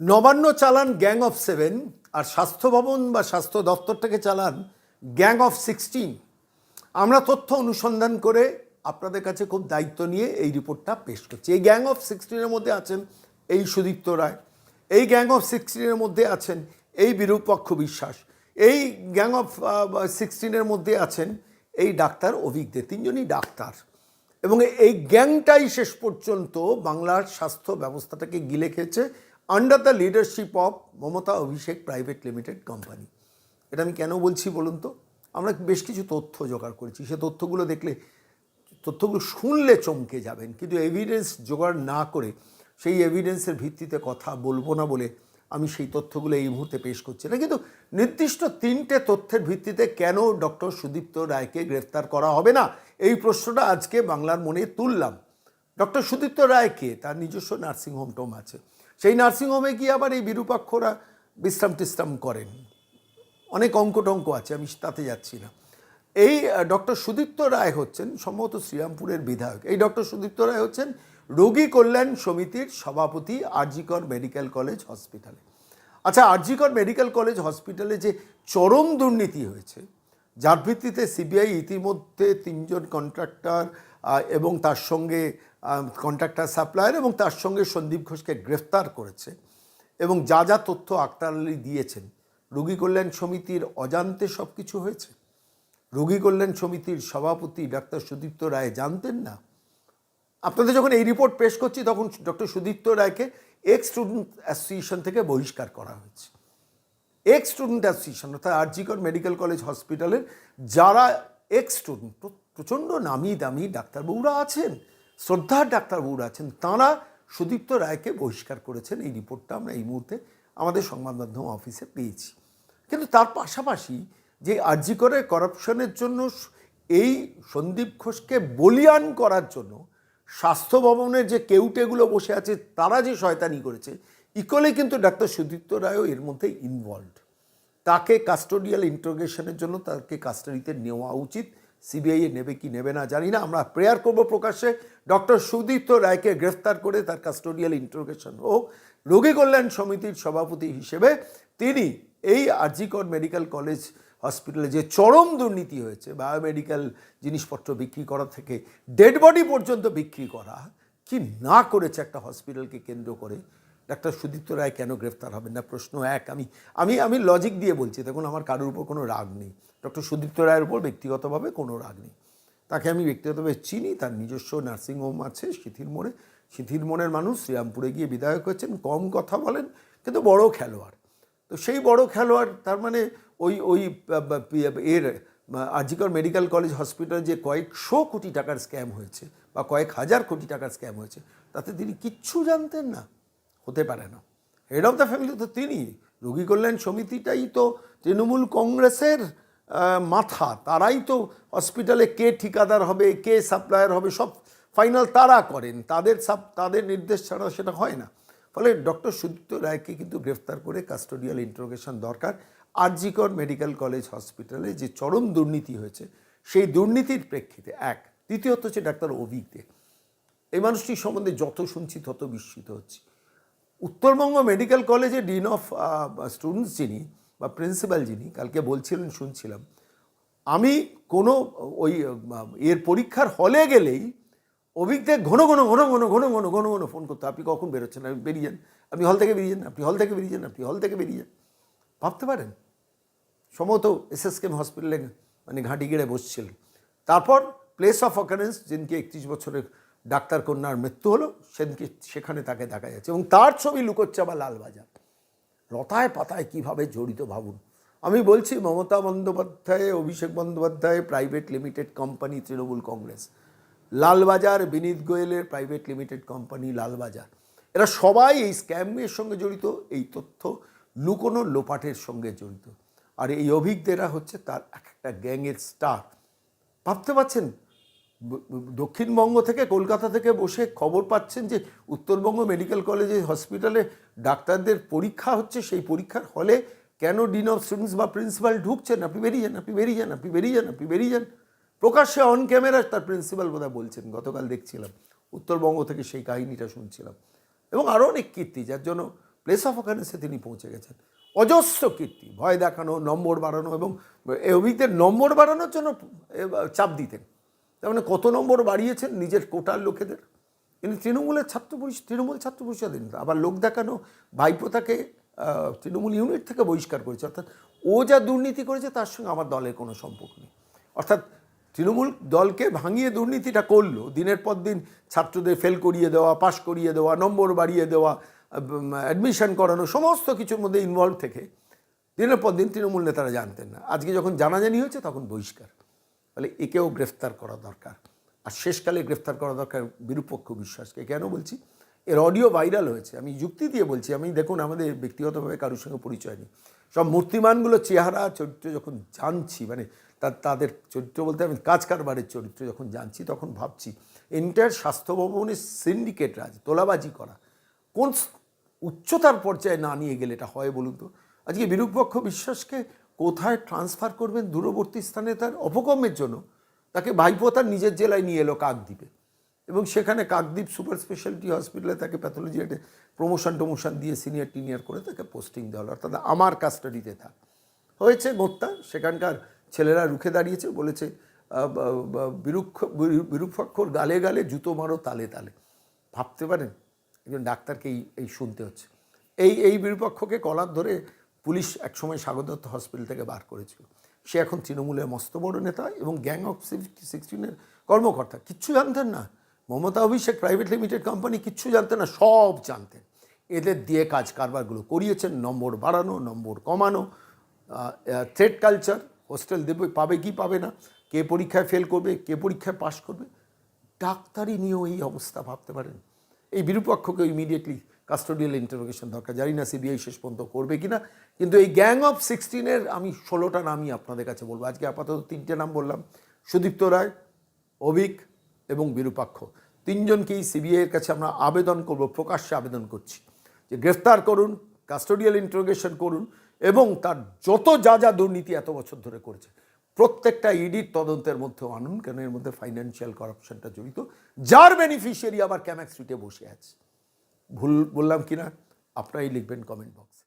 নবান্ন চালান gang of seven আর স্বাস্থ্য ভবন বা স্বাস্থ্য দপ্তরটাকে চালান গ্যাং অফ সিক্সটিন। আমরা তথ্য অনুসন্ধান করে আপনাদের কাছে খুব দায়িত্ব নিয়ে এই রিপোর্টটা পেশ করছি। এই গ্যাং অফ সিক্সটিনের মধ্যে আছেন এই সুদীপ্ত রায়। এই গ্যাং অফ সিক্সটিনের মধ্যে আছেন এই বিরূপক্ষ বিশ্বাস। এই গ্যাং অফ সিক্সটিনের মধ্যে আছেন এই ডাক্তার অভিক দে তিনজনই ডাক্তার। এবং এই গ্যাংটাই শেষ পর্যন্ত বাংলার স্বাস্থ্য ব্যবস্থাটাকে গিলে খেয়েছে under the leadership of Mamata Abhishek private limited company এটা আমি কেন বলছি বলুন তো? আমরা বেশ কিছু তথ্য জোগাড় করেছি। সে তথ্যগুলো দেখলে, তথ্যগুলো শুনলে চমকে যাবেন। কিন্তু এভিডেন্স জোগাড় না করে সেই এভিডেন্সের ভিত্তিতে কথা বলব না বলে আমি সেই তথ্যগুলো এই মুহূর্তে পেশ করছি না। কিন্তু নির্দিষ্ট তিনটে তথ্যের ভিত্তিতে কেন ডক্টর সুদীপ্ত রায়কে গ্রেফতার করা হবে না? এই প্রশ্নটা আজকে বাংলার মনে তুললাম। ডক্টর সুদীপ্ত রায়কে, তার নিজস্ব নার্সিংহোম টোম আছে, সেই নার্সিংহোমে গিয়ে আবার এই বিরূপাক্ষরা বিশ্রাম টিশ্রাম করেন। অনেক অঙ্ক টঙ্ক আছে, আমি তাতে যাচ্ছি না। এই ডক্টর সুদীপ্ত রায় হচ্ছেন সম্ভবত শ্রীরামপুরের বিধায়ক। এই ডক্টর সুদীপ্ত রায় হচ্ছেন রোগী কল্যাণ সমিতির সভাপতি, আরজিকর মেডিকেল কলেজ হসপিটালে। আচ্ছা আরজিকর মেডিকেল কলেজ হসপিটালে যে চরম দুর্নীতি হয়েছে, যার ভিত্তিতে সিবিআই ইতিমধ্যে তিনজন কন্ট্রাক্টর এবং তার সঙ্গে কন্ট্রাক্টর সাপ্লায়ার এবং তার সঙ্গে সন্দীপ ঘোষকে গ্রেফতার করেছে এবং যা যা তথ্য আক্তার আলী দিয়েছেন, রোগী কল্যাণ সমিতির অজান্তে সব কিছু হয়েছে? রোগী কল্যাণ সমিতির সভাপতি ডাক্তার সুদীপ্ত রায় জানতেন না? আপনাদের যখন এই রিপোর্ট পেশ করছি, তখন ডক্টর সুদীপ্ত রায়কে এক্স স্টুডেন্ট অ্যাসোসিয়েশন থেকে বহিষ্কার করা হয়েছে। এক্স স্টুডেন্ট অ্যাসোসিয়েশন অর্থাৎ আরজিকর মেডিকেল কলেজ হসপিটালের যারা এক্স স্টুডেন্ট প্রচণ্ড নামি দামি ডাক্তারবাবুরা আছেন, শ্রদ্ধার ডাক্তারবাবুরা আছেন, তাঁরা সুদীপ্ত রায়কে বহিষ্কার করেছেন। এই রিপোর্টটা আমরা এই মুহূর্তে আমাদের সংবাদ মাধ্যম অফিসে পেয়েছি। কিন্তু তার পাশাপাশি যে আরজিকরের করাপশনের জন্য এই সন্দীপ ঘোষকে বলিয়ান করার জন্য স্বাস্থ্য ভবনের যে কেউটেগুলো বসে আছে, তারা যে শয়তানি করেছে, ইকলে কিন্তু ডাক্তার সুদীপ্ত রায়ও এর মধ্যে ইনভলভড তাকে কাস্টোডিয়াল ইন্টারোগেশনের জন্য তাকে কাস্টাডিতে নেওয়া উচিত। সিবিআই নেবে কি নেবে না জানি না। আমরা প্রেয়ার করব প্রকাশ্যে। ডক্টর সুদীপ্ত রায়কে গ্রেফতার করে তার কাস্টোডিয়াল ইন্টারোগেশন হোক। রোগী কল্যাণ সমিতির সভাপতি হিসেবে তিনি এই আরজিকর মেডিকেল কলেজ হসপিটালে যে চরম দুর্নীতি হয়েছে, বায়োমেডিক্যাল জিনিসপত্র বিক্রি করা থেকে ডেড বডি পর্যন্ত বিক্রি করা, কি না করেছে একটা হসপিটালকে কেন্দ্র করে? ডাক্তার সুদীপ্ত রায় কেন গ্রেফতার হবেন না? প্রশ্ন এক। আমি আমি আমি লজিক দিয়ে বলছি, দেখুন, আমার কারোর উপর কোনো রাগ নেই। ডক্টর সুদীপ্ত রায়ের উপর ব্যক্তিগতভাবে কোনো রাগ নেই। তাকে আমি ব্যক্তিগতভাবে চিনি, তার নিজস্ব নার্সিংহোম আছে শিথির মোড়ে। শিথির মোড়ের মানুষ শ্রীরামপুরে গিয়ে বিধায়ক হয়েছেন, কম কথা বলেন, কিন্তু বড় খেলোয়াড়। তো সেই বড় খেলোয়াড়, তার মানে ওই ওই এর আজিকর মেডিকেল কলেজ হসপিটাল যে কয়েকশো কোটি টাকার স্ক্যাম হয়েছে বা কয়েক হাজার কোটি টাকার স্ক্যাম হয়েছে, তাতে তিনি কিচ্ছু জানতেন না। হতে পারে না। হেড অফ দ্য ফ্যামিলি তো তিনি। রোগী কল্যাণ সমিতিটাই তো তৃণমূল কংগ্রেসের মাথা। তারাই তো হসপিটালে কে ঠিকাদার হবে, কে সাপ্লায়ার হবে, সব ফাইনাল তারা করেন। তাদের সাপ, তাদের নির্দেশ ছাড়া সেটা হয় না। ফলে ডক্টর সুদীপ্ত রায়কে কিন্তু গ্রেফতার করে কাস্টোডিয়াল ইন্টারোগেশন দরকার। আরজিকর মেডিকেল কলেজ হসপিটালে যে চরম দুর্নীতি হয়েছে, সেই দুর্নীতির প্রেক্ষিতে, এক। দ্বিতীয়ত হচ্ছে ডাক্তার অভিক দে। এই মানুষটির সম্বন্ধে যত শুনছি, তত বিস্মিত হচ্ছি। উত্তরবঙ্গ মেডিকেল কলেজে ডিন অফ স্টুডেন্টস যিনি বা প্রিন্সিপাল যিনি, কালকে বলছিলেন, শুনছিলাম, আমি কোনো ওই এর পরীক্ষার হলে গেলেই অভিজ্ঞদের ঘন ঘন ঘন ঘন ঘন ঘন ঘন ঘন ফোন করতো আপনি কখন বেরোচ্ছেন? আপনি বেরিয়ে যান। আপনি হল থেকে বেরিয়ে যান, আপনি হল থেকে বেরিয়ে যান, আপনি হল থেকে বেরিয়ে যান। ভাবতে পারেন? সম্ভবত এসএসকেম হসপিটালে মানে ঘাঁটি গেড়ে বসছিলেন তারপর প্লেস অফ অকারেন্স যেদিনকে একত্রিশ বছরের ডাক্তার কন্যার মৃত্যু হলো, সেদিনকে সেখানে তাকে দেখা যাচ্ছে। এবং তার ছবি লুকোচ্ছে আবার লালবাজার। লতায় পাতায় কীভাবে জড়িত ভাবুন? আমি বলছি Mamata Bandyopadhyay, Abhishek Bandyopadhyay private limited company Trinamool Congress. Lalbazar, Vineet গোয়েলের private limited company Lalbazar. এরা সবাই এই স্ক্যামের সঙ্গে জড়িত, এই তথ্য লুকোনো লোপাটের সঙ্গে জড়িত। আর এই অভিজ্ঞেরা হচ্ছে তার এক একটা গ্যাংয়ের স্টার। ভাবতে পারছেন? দক্ষিণবঙ্গ থেকে কলকাতা থেকে বসে খবর পাচ্ছেন যে উত্তরবঙ্গ মেডিকেল কলেজে হসপিটালে ডাক্তারদের পরীক্ষা হচ্ছে, সেই পরীক্ষার হলে কেন ডিন অফ স্টুডেন্টস বা প্রিন্সিপাল ঢুকছেন? আপনি বেরিয়ে যান, আপনি বেরিয়ে যান, আপনি বেরিয়ে যান, আপনি বেরিয়ে যান। প্রকাশ্যে অন ক্যামেরা তার প্রিন্সিপাল বোধহয় বলছেন গতকাল দেখছিলাম। উত্তরবঙ্গ থেকে সেই কাহিনীটা শুনছিলাম। এবং আরও অনেক কীর্তি যার জন্য প্লেস অফ অকারেন্সে তিনি পৌঁছে গেছেন। অজস্র কীর্তি ভয় দেখানো নম্বর বাড়ানো এবং এ অভিজ্ঞদের নম্বর বাড়ানোর জন্য চাপ দিতেন। তার মানে কত নম্বর বাড়িয়েছেন নিজের কোটার লোকেদের? কিন্তু তৃণমূলের ছাত্র পরিষদ তৃণমূল ছাত্র পরিষদের। আবার লোক দেখানো ভাইপোতাকে আহ, তৃণমূল ইউনিট থেকে বহিষ্কার করেছে। অর্থাৎ ও যা দুর্নীতি করেছে তার সঙ্গে আমার দলের কোনো সম্পর্ক নেই। অর্থাৎ তৃণমূল দলকে ভাঙিয়ে দুর্নীতিটা করল। দিনের পর দিন ছাত্রদের ফেল করিয়ে দেওয়া পাশ করিয়ে দেওয়া, নম্বর বাড়িয়ে দেওয়া অ্যাডমিশন করানো, সমস্ত কিছুর মধ্যে ইনভলভ থেকে দিনের পর দিন তৃণমূল নেতারা জানতেন না। আজকে যখন জানাজানি হয়েছে তখন বহিষ্কার। তাহলে একেও গ্রেফতার করা দরকার। আর শেষকালে গ্রেফতার করা দরকার বিরূপক্ষ বিশ্বাসকে। কেন বলছি? এর অডিও ভাইরাল হয়েছে। আমি যুক্তি দিয়ে বলছি, আমি দেখুন, আমাদের ব্যক্তিগতভাবে কারোর সঙ্গে পরিচয় নেই। সব মূর্তিমানগুলো চেহারা, চরিত্র যখন জানছি মানে তা- তাদের চরিত্র বলতে আমি কাজ কারবারের চরিত্র যখন জানছি তখন ভাবছি এন্টায়ার স্বাস্থ্য ভবনের সিন্ডিকেট রাজ তোলাবাজি করা, কোন উচ্চতার পর্যায়ে না নিয়ে গেলে এটা হয় বলুন তো? আজকে বিরূপপক্ষ বিশ্বাসকে কোথায় ট্রান্সফার করবেন দূরবর্তী স্থানে তার অপকর্মের জন্য? তাকে ভাইপো তার নিজের জেলায় নিয়ে এলো কাকদ্বীপে। এবং সেখানে কাকদ্বীপ সুপার স্পেশালিটি হসপিটালে তাকে প্যাথোলজি একটা প্রমোশন টমোশন দিয়ে সিনিয়র টিনিয়র করে তাকে পোস্টিং দেওয়া হলো। অর্থাৎ আমার কাস্টাডিতে থাক। হয়েছে মোত্তা সেখানকার ছেলেরা রুখে দাঁড়িয়েছে, বলেছে বিরুক্ষ বা- বা- বিরূক্ষ, বিরূ- বিরূপক্ষর গালে গালে জুতো মারো তালে তালে। ভাবতে পারেন? একজন ডাক্তারকে এই এই শুনতে হচ্ছে। এই এই বিরূপক্ষকে কলার ধরে পুলিশ একসময় স্বাগতত্ব হসপিটাল থেকে বার করেছিল। সে এখন তৃণমূলের মস্ত বড় নেতা এবং গ্যাং অফ সিক্সটিনের কর্মকর্তা। কিচ্ছু জানতেন না। Mamata Abhishek private limited company কিচ্ছু জানতেন না, সব জানতেন। এদের দিয়ে কাজ কারবারগুলো করিয়েছেন, নম্বর বাড়ানো, নম্বর কমানো থ্রেড কালচার হোস্টেল দেবে, পাবে কি পাবে না? কে পরীক্ষায় ফেল করবে, কে পরীক্ষায় পাশ করবে? ডাক্তারি নিয়েও এই অবস্থা ভাবতে পারেন। এই বিরূপক্ষকে ইমিডিয়েটলি কাস্টোডিয়াল ইন্টারোগেশন দরকার। জানি না সিবিআই শেষ পর্যন্ত করবে কিনা, কিন্তু এই গ্যাং অফ সিক্সটিনের আমি ষোলোটা নামই আপনাদের কাছে বলব। আজকে আপাতত তিনটে নাম বললাম। সুদীপ্ত রায়, অভিক এবং বিরূপাক্ষ। তিনজনকেই সিবিআইয়ের কাছে আমরা আবেদন করব, প্রকাশ্যে আবেদন করছি। যে গ্রেফতার করুন কাস্টোডিয়াল ইন্টারোগেশন করুন এবং তার যত যা যা দুর্নীতি এত বছর ধরে করেছে, প্রত্যেকটা ইডির তদন্তের মধ্যে আনুন, কেন এর মধ্যে ফাইন্যান্সিয়াল করাপশনটা জড়িত, যার বেনিফিশিয়ারি আবার ক্যাম্যাক স্ট্রিটে বসে আছে। ভুল বললাম কিনা? আপনারাই লিখবেন কমেন্ট বক্সে